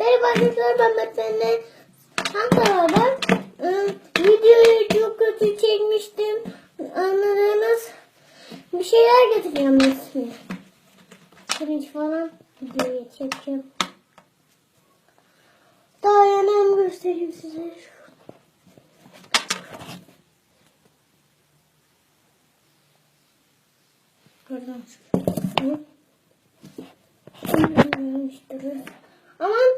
Merhaba arkadaşlar ben Metin'le Ankara'dan ıı, videoyu çok kötü çekmiştim. Anladığınız bir şeyler getireceğim ben size. Pirinç falan videoyu çekeceğim. Daha yanım göstereyim size. Buradan. Aman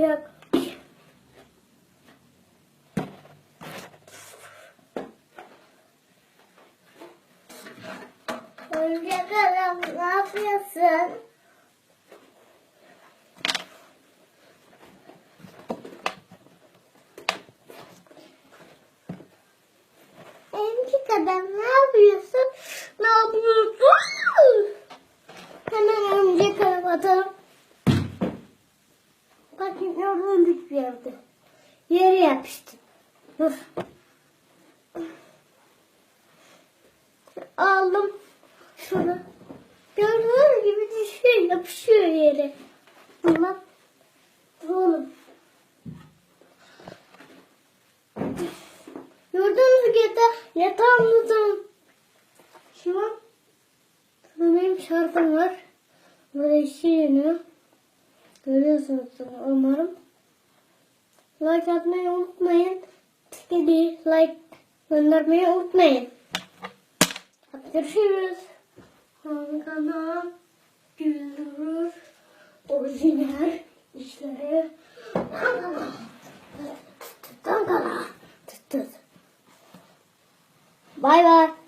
ayak. Oyuncak adam ne yapıyorsun? Oyuncak adam ne yapıyorsun? Ne yapıyorsun? Hemen örümcek adam atalım. Örümcek bir yerde. Yere yapıştı. Dur. Aldım. Şunu. Gördüğünüz gibi düşüyor, yapışıyor yere. Bunlar. Oğlum. Gördüğünüz gibi yatağımızın şu an benim şarkım var. Burada işi yanıyor. Görüyorsunuz umarım. Like atmayı unutmayın. Dedi like göndermeyi unutmayın. Görüşürüz. Hankana güldürür. Orijinal işleri. Hankana. Hankana. Bay bay.